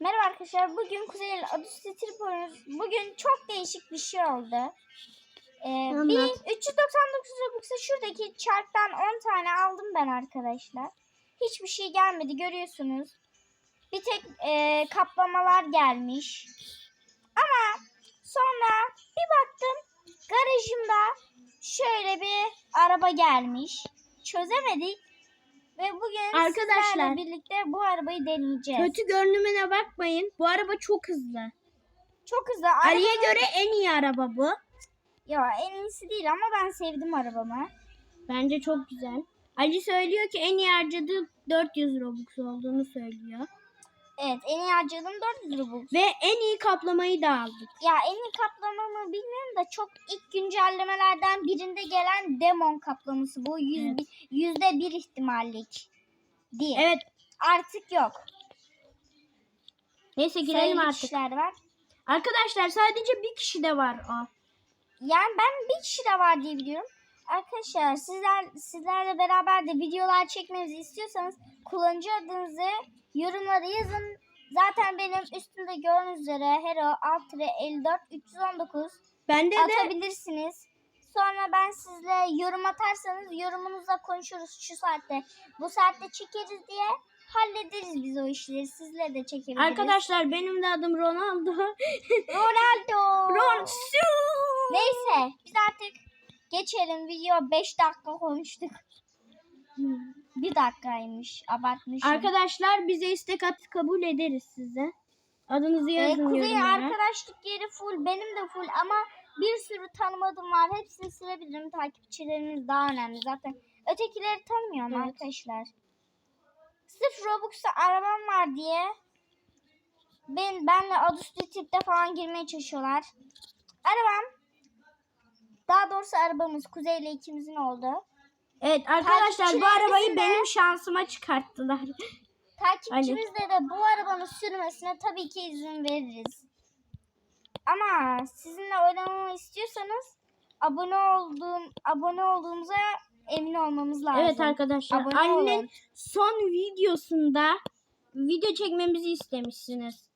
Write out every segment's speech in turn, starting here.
Merhaba arkadaşlar. Bugün Kuzey ile adı Strip oynuyoruz. Bugün çok değişik bir şey oldu. Ee, Anlat. 1399 Robux'a şuradaki çarktan 10 tane aldım ben arkadaşlar. Hiçbir şey gelmedi görüyorsunuz. Bir tek e, kaplamalar gelmiş. Ama sonra bir baktım garajımda şöyle bir araba gelmiş. Çözemedik. Ve bugün Arkadaşlar. sizlerle birlikte bu arabayı deneyeceğiz. Kötü görünümüne bakmayın. Bu araba çok hızlı. Çok hızlı. Ali'ye göre en iyi araba bu. Ya en iyisi değil ama ben sevdim arabamı. Bence çok güzel. Ali söylüyor ki en iyi harcadığı 400 Robux olduğunu söylüyor. Evet en iyi harcadığım 400 Robux. Ve en iyi kaplamayı da aldık. Ya en iyi kaplamamı bilmiyorum da çok ilk güncellemelerden birinde gelen demon kaplaması bu. Yüz, Evet. bir- yüzde bir ihtimallik diye. Evet. Artık yok. Neyse girelim Sayılı artık. var. Arkadaşlar sadece bir kişi de var o. Yani ben bir kişi de var diye biliyorum. Arkadaşlar sizler sizlerle beraber de videolar çekmemizi istiyorsanız kullanıcı adınızı yorumlara yazın. Zaten benim üstümde gördüğünüz üzere Hero alt 54 319 Bende de atabilirsiniz. Sonra ben sizle yorum atarsanız yorumunuzla konuşuruz şu saatte. Bu saatte çekeriz diye hallederiz biz o işleri. Sizle de çekebiliriz. arkadaşlar benim de adım Ronaldo. Ronaldo. Ronaldo. Neyse biz artık geçelim. Video 5 dakika konuştuk. Bir dakikaymış. Abartmışım. Arkadaşlar bize istek at kabul ederiz size. Adınızı Ee, yazın Kuzey yorumlara. arkadaşlık yeri full. Benim de full ama bir sürü tanımadığım var. Hepsini silebilirim. Takipçileriniz daha önemli. Zaten ötekileri tanımıyorum Evet. arkadaşlar. Sırf Robux'ta arabam var diye ben benle adüstü tipte falan girmeye çalışıyorlar. Arabam daha doğrusu arabamız Kuzey ile ikimizin oldu. Evet arkadaşlar bu arabayı de- benim şansıma çıkarttılar. Takipçimizle de bu arabanın sürmesine tabii ki izin veririz. Ama sizinle oynamamı istiyorsanız abone olduğum abone olduğumuza emin olmamız lazım. Evet arkadaşlar Abone olun. son videosunda video çekmemizi istemişsiniz.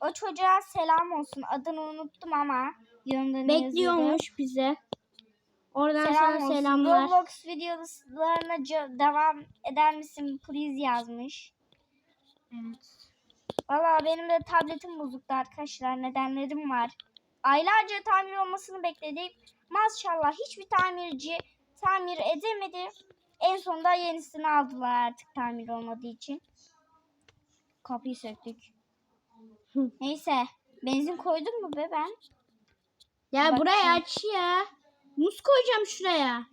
O çocuğa selam olsun. Adını unuttum ama yorumda ne yazıyordu? Bekliyormuş bize. Oradan Selam sana olsun. selamlar. Roblox videolarına devam eder misin please yazmış. Evet. Valla benim de tabletim bozuktu arkadaşlar. Nedenlerim var. Aylarca tamir olmasını bekledik. Maşallah hiçbir tamirci tamir edemedi. En sonunda yenisini aldılar artık tamir olmadığı için. Kapıyı söktük. Neyse. Benzin koydun mu be ben? Ya Bakayım. burayı aç ya. Muz koyacağım şuraya.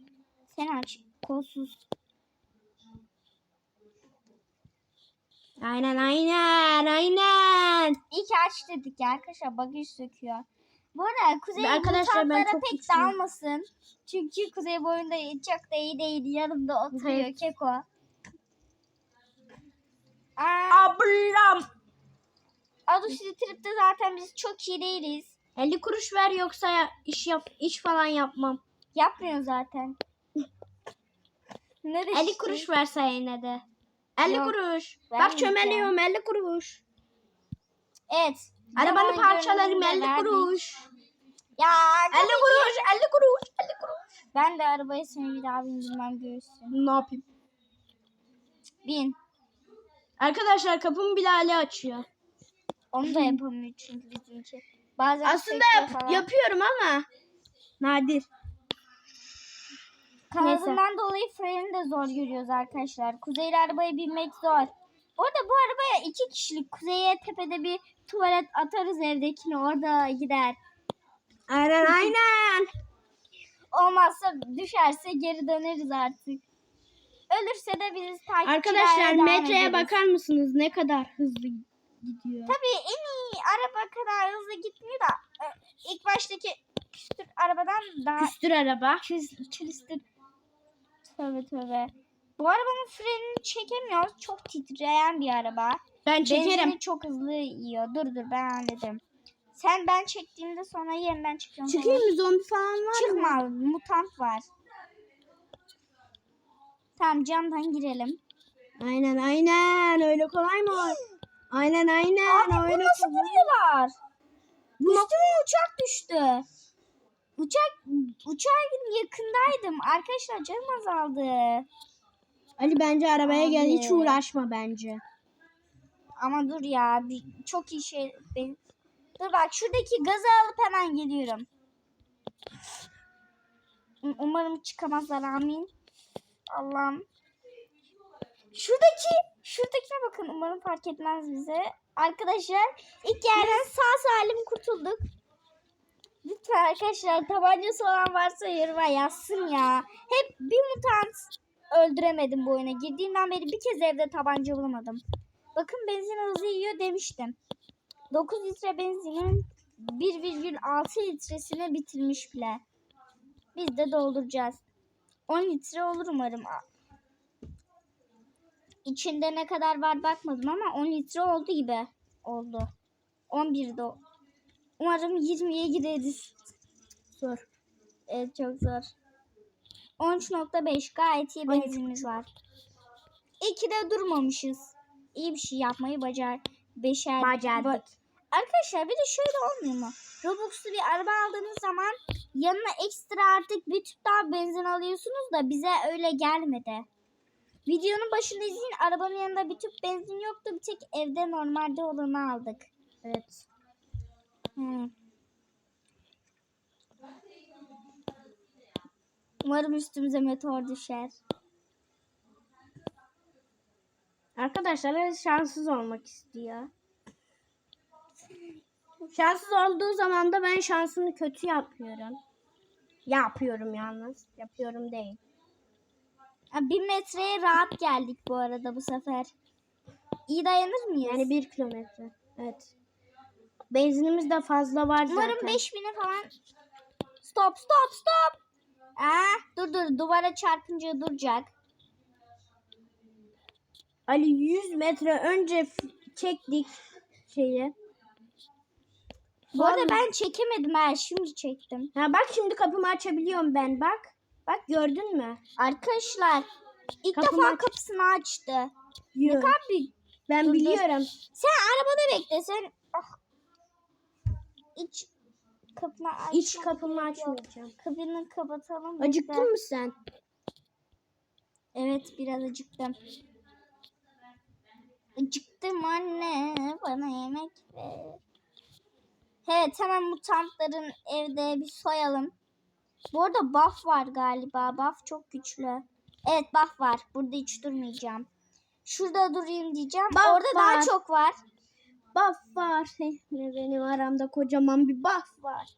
Sen aç. Kolsuz. Aynen aynen aynen. İyi ki aç dedik ya arkadaşlar. Bagaj söküyor. Bu arada Kuzey Arkadaşlar, ben mutantlara çok pek güçlüyüm. dalmasın. Çünkü Kuzey boyunda çok da iyi değil. Yanımda oturuyor Evet. Keko. Aa, Ablam. Adus'u tripte zaten biz çok iyi değiliz. 50 kuruş ver yoksa ya- iş yap iş falan yapmam. Yapmıyor zaten. ne de 50 işte. kuruş verse yine de. 50 Yok, kuruş. Bak çömeliyorum 50 kuruş. Evet. Arabanı parçalarım görevini de 50 verdik. kuruş. Ya 50 kuruş 50 kuruş 50 kuruş. ben de arabaya seni bir daha bindirmem göğüsüm. Ne yapayım? Bin. Arkadaşlar kapımı bile Ali açıyor. Onu da yapamıyor çünkü bizimki. Bazen Aslında yap- falan. yapıyorum ama nadir. Kanadından dolayı freni de zor görüyoruz arkadaşlar. Kuzeyli arabaya binmek zor. Orada bu arabaya iki kişilik kuzeye tepede bir tuvalet atarız evdekine orada gider. Aynen aynen. Olmazsa düşerse geri döneriz artık. Ölürse de biz takipçilerle Arkadaşlar devam metreye ederiz. bakar mısınız ne kadar hızlı gidiyor. Tabii en iyi araba kadar hızlı gitmiyor da e, ilk baştaki küstür arabadan daha Küstür araba. Küs, külüstür. Tövbe tövbe. Bu arabanın frenini çekemiyoruz. Çok titreyen bir araba. Ben çekerim. Benzini çok hızlı yiyor. Dur dur ben halledim. Sen ben çektiğimde sonra yeniden çıkıyorum. Çıkayım mı zombi falan var mı? Çıkma. Mutant var. Tamam camdan girelim. Aynen aynen öyle kolay mı? Aynen aynen. Abi bu Öyle nasıl kullan. vuruyorlar? Üstüme uçak düştü. Uçak uçağın yakındaydım. Arkadaşlar canım azaldı. Ali bence arabaya gel hiç Abi. uğraşma bence. Ama dur ya bir, çok iyi şey. Ben... Dur bak şuradaki gazı alıp hemen geliyorum. Um- Umarım çıkamazlar amin. Allah'ım. Şuradaki şuradakine bakın umarım fark etmez bize. Arkadaşlar ilk yerden sağ salim kurtulduk. Lütfen arkadaşlar tabancası olan varsa yoruma yazsın ya. Hep bir mutant öldüremedim bu oyuna. Girdiğimden beri bir kez evde tabanca bulamadım. Bakın benzin hızlı yiyor demiştim. 9 litre benzinin 1,6 litresini bitirmiş bile. Biz de dolduracağız. 10 litre olur umarım. İçinde ne kadar var bakmadım ama 10 litre oldu gibi oldu. 11'de. o- Umarım 20'ye gireriz. Zor. Evet çok zor. 13.5 gayet iyi benzinimiz var. İyi de durmamışız. İyi bir şey yapmayı bacar. Beşer. Başardık. Ba- Arkadaşlar bir de şöyle olmuyor mu? Robux'lu bir araba aldığınız zaman yanına ekstra artık bir tüp daha benzin alıyorsunuz da bize öyle gelmedi. Videonun başında izleyin arabanın yanında bir tüp benzin yoktu. Bir tek evde normalde olanı aldık. Evet. Hmm. Umarım üstümüze meteor düşer. Arkadaşlar şanssız olmak istiyor. Şanssız olduğu zaman da ben şansını kötü yapıyorum. Yapıyorum yalnız. Yapıyorum değil. Ha, bir metreye rahat geldik bu arada bu sefer. İyi dayanır mıyız? Yani bir kilometre. Evet. Benzinimiz de fazla var zaten. Umarım 5000'e falan. Stop stop stop. Aa, dur dur duvara çarpınca duracak. Ali 100 metre önce çektik şeyi. Bu arada ben çekemedim ha şimdi çektim. Ha bak şimdi kapımı açabiliyorum ben bak. Bak gördün mü? Arkadaşlar ilk Kapımı defa aç. kapısını açtı. Yok. Abi Ben Dur, dur. biliyorum. sen arabada bekle sen. Ah. İç kapını aç. İç kapımı açmayacağım. Kapını kapatalım. Acıktın mı sen? Evet biraz acıktım. Acıktım anne bana yemek ver. Evet hemen mutantların evde bir soyalım. Bu arada buff var galiba. Buff çok güçlü. Evet buff var. Burada hiç durmayacağım. Şurada durayım diyeceğim. Buff Orada daha var. çok var. Buff var. Benim aramda kocaman bir buff var.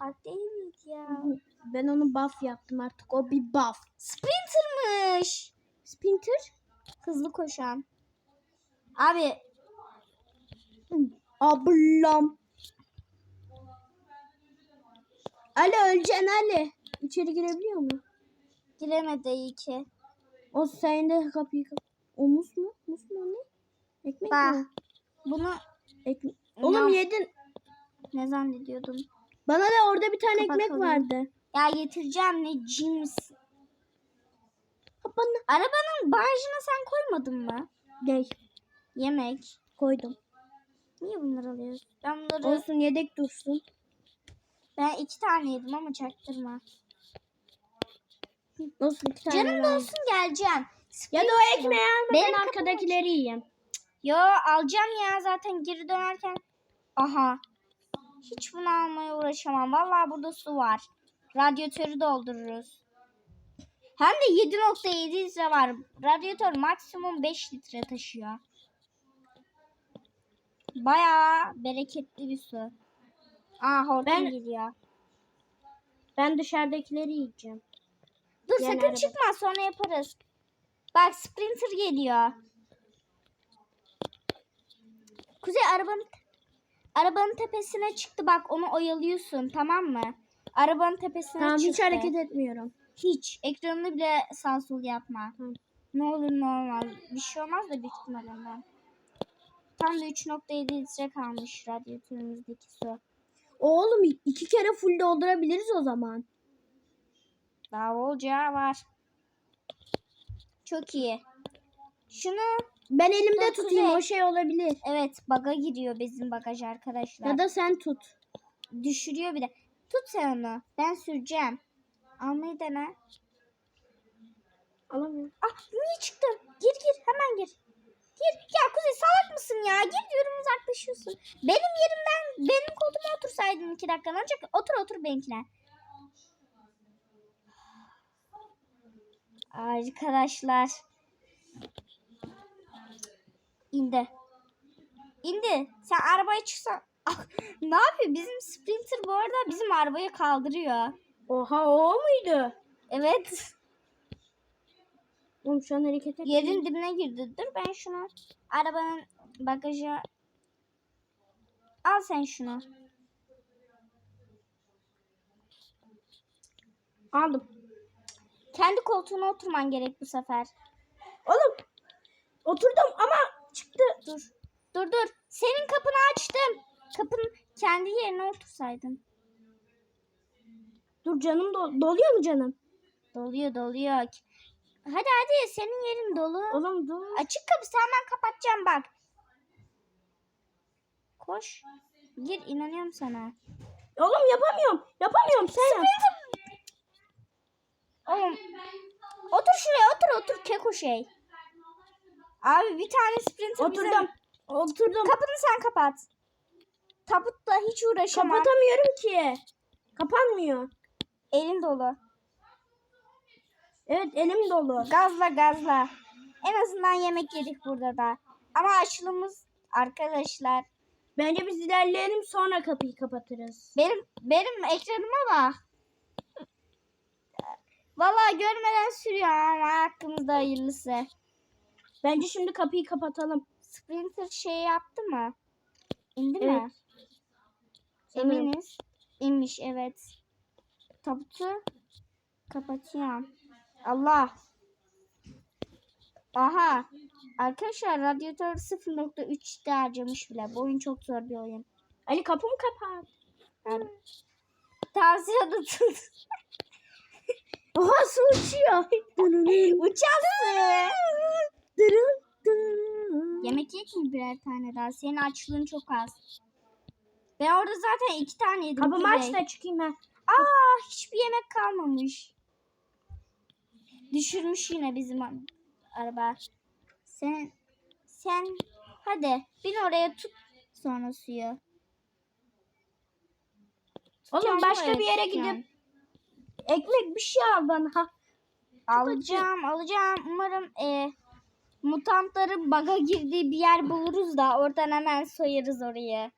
Bak değil miydi ya? Ben onu buff yaptım artık. O bir buff. Sprinter'mış. Spinter? Hızlı koşan. Abi Ablam. Ali öleceksin Ali. İçeri girebiliyor mu? giremedi iyi ki. O sen de kapıyı kap. O mus mu? Mus mu ne? Ekmek Bak. mi? Bunu Ekmek. Oğlum Ne- yedin. ne zannediyordum? Bana da orada bir tane ekmek Kapatalım. vardı. Ya getireceğim ne cins. Ha, Bana. Arabanın bagajına sen koymadın mı? Gel. Yemek. Koydum. Niye bunları alıyorsun? Ben bunları Olsun yedek dursun. Ben iki tane yedim ama çaktırma. Olsun iki tane Canım var. olsun geleceğim. Ya da o ekmeği alma ben arkadakileri yiyeyim. Yo alacağım ya zaten geri dönerken. Aha. Hiç bunu almaya uğraşamam. Vallahi burada su var. Radyatörü doldururuz. Hem de 7.7 litre var. Radyatör maksimum 5 litre taşıyor. Bayağı bereketli bir su. Aa hortum Ben- geliyor. Ben dışarıdakileri yiyeceğim. Dur Yani sakın araba- çıkma sonra yaparız. Bak Sprinter geliyor. Kuzey arabanın arabanın tepesine çıktı bak onu oyalıyorsun tamam mı? Arabanın tepesine Tamam çıktı. hiç hareket etmiyorum. Hiç. Ekranını bile sağ sol yapma. Hı. Ne olur ne olmaz. Bir şey olmaz da büyük ihtimalle. Tam da 3.7 litre kalmış radyatörümüzdeki su. Oğlum iki kere full doldurabiliriz o zaman. Daha olacağı var. Çok iyi. Şunu Ben elimde Dur, tutayım o şey olabilir. Evet baga giriyor bizim bagaj arkadaşlar. Ya da sen tut. Düşürüyor bir de. Tut sen onu. Ben süreceğim. Almayı dene. Alamıyorum. Ah niye çıktın? Gir gir hemen gir. Gir. Ya Kuzey salak mısın ya? Gir diyorum uzaklaşıyorsun. Benim yerimden benim koltuğuma otursaydın iki dakika. Olacak? Otur otur benimkine. Arkadaşlar. İndi. İndi. Sen arabaya çıksan. Ah, ne yapıyor? Bizim Sprinter bu arada bizim arabayı kaldırıyor. Oha o muydu? Evet. Oğlum şu an hareket et. Yerin dibine girdi. Dur ben şunu arabanın bagajı al sen şunu. Aldım. Kendi koltuğuna oturman gerek bu sefer. Oğlum oturdum ama çıktı. Dur. Dur dur. Senin kapını açtım. Kapının kendi yerine otursaydın. Dur canım do- doluyor mu canım? Doluyor doluyor. Hadi hadi senin yerin dolu. Oğlum dur. Açık kapısı hemen kapatacağım bak. Koş. Gir inanıyorum sana. Oğlum yapamıyorum. Yapamıyorum sen yap. Oğlum. Otur şuraya otur otur keko şey. Abi bir tane sprinter bize- Oturdum. Oturdum. Kapını sen kapat. Tabutla hiç uğraşamam. Kapatamıyorum ki. Kapanmıyor. Elin dolu. Evet elim dolu. Gazla gazla. En azından yemek yedik burada da. Ama açlığımız arkadaşlar. Bence biz ilerleyelim sonra kapıyı kapatırız. Benim benim ekranıma bak. Vallahi görmeden sürüyor ama hakkımızda hayırlısı. Bence şimdi kapıyı kapatalım. Sprinter şey yaptı mı? İndi Evet. mi? Sanırım. Eminiz. İnmiş evet. Tabutu kapatıyorum. Allah. Aha. Arkadaşlar radyatör 0.3'te harcamış bile. Bu oyun çok zor bir oyun. Ali kapımı kapat. Yani, tavsiye de tut. Oha su uçuyor. Uçarsın. Yemek mi birer tane daha? Senin açlığın çok az. Ben orada zaten iki tane yedim. Kapımı aç da çıkayım ben. Aa hiçbir yemek kalmamış. Düşürmüş yine bizim araba. Sen sen hadi bin oraya tut sonra suyu. Oğlum Tutuyorum başka bir yere tutuyorum. gidip ekmek bir şey al bana. alacağım alacağım. Umarım e, mutantların baga girdiği bir yer buluruz da oradan hemen soyarız orayı.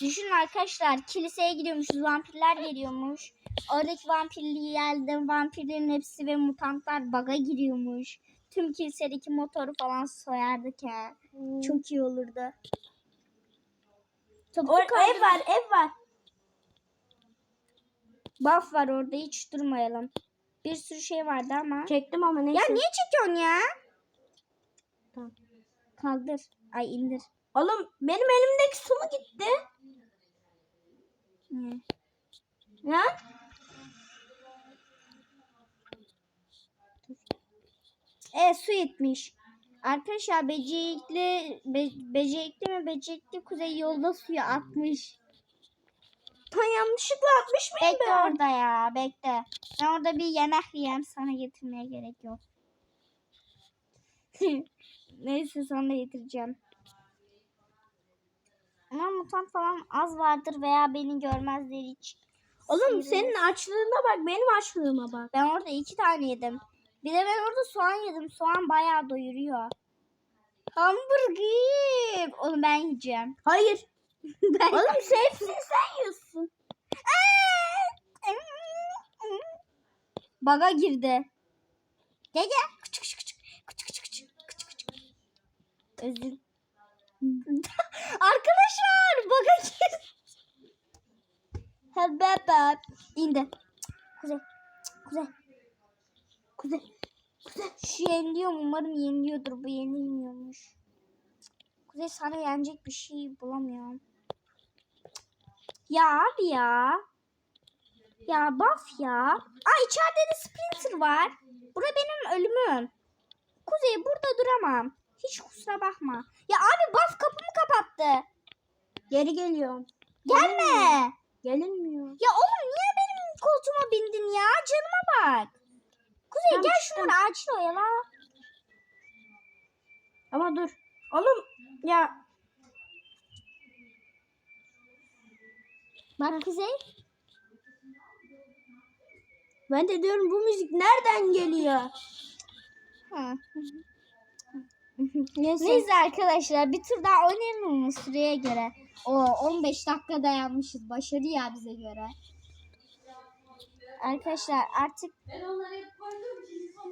Düşünün arkadaşlar kiliseye gidiyormuşuz vampirler geliyormuş. Oradaki vampirli yerde vampirlerin hepsi ve mutantlar baga giriyormuş. Tüm kilisedeki motoru falan soyardık ya. Çok iyi olurdu. Topu O, ev var ev var. Buff var orada hiç durmayalım. Bir sürü şey vardı ama. Çektim ama neyse. Ya niye çekiyorsun ya? Tamam. Kaldır. Ay indir. Oğlum benim elimdeki su mu gitti? Hı. Ya? E su yetmiş. Arkadaşlar becerikli be, becerikli mi becerikli kuzey yolda suyu atmış. Ben yanlışlıkla atmış mıyım Bekle ben? orada ya bekle. Ben orada bir yemek yiyeyim sana getirmeye gerek yok. Neyse sana getireceğim. Ama mutant falan az vardır veya beni görmezler hiç. Oğlum Sıyırır. senin açlığına bak benim açlığıma bak. Ben orada iki tane yedim. Bir de ben orada soğan yedim. Soğan bayağı doyuruyor. Hamburger. Onu ben yiyeceğim. Hayır. ben... Oğlum sen hepsini sen yiyorsun. Baga girdi. Gel gel. Küçük küçük küçük. Küçük küçük küçük. Küçük küçük. Özür. Arkadaşlar baga girdi. Hebebeb. İndi. Kuzey. Kuzey. Kuzey. Kuzey. Şu yeniliyor mu? Umarım yeniliyordur. Bu yenilmiyormuş. Kuzey sana yenecek bir şey bulamıyorum. Ya abi ya. Ya baf ya. Aa içeride de Splinter var. Bura benim ölümüm. Kuzey burada duramam. Hiç kusura bakma. Ya abi baf kapımı kapattı. Geri geliyorum. Gelme. Gelinmiyor. Ya oğlum niye benim koltuğuma bindin ya? Canıma bak. Kuzey Tamam, gel şunları acil oyala. Ama dur. Oğlum ya Bak Kuzey. ben de diyorum bu müzik nereden geliyor? Hı. Neyse. Neyse arkadaşlar bir tur daha oynayalım mı süreye göre? O 15 dakika dayanmışız. Başarı ya bize göre. Arkadaşlar artık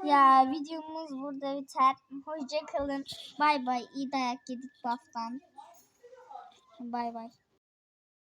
ya videomuz burada biter. Hoşça kalın. Bay bay. İyi dayak yedik baftan. Bay bay.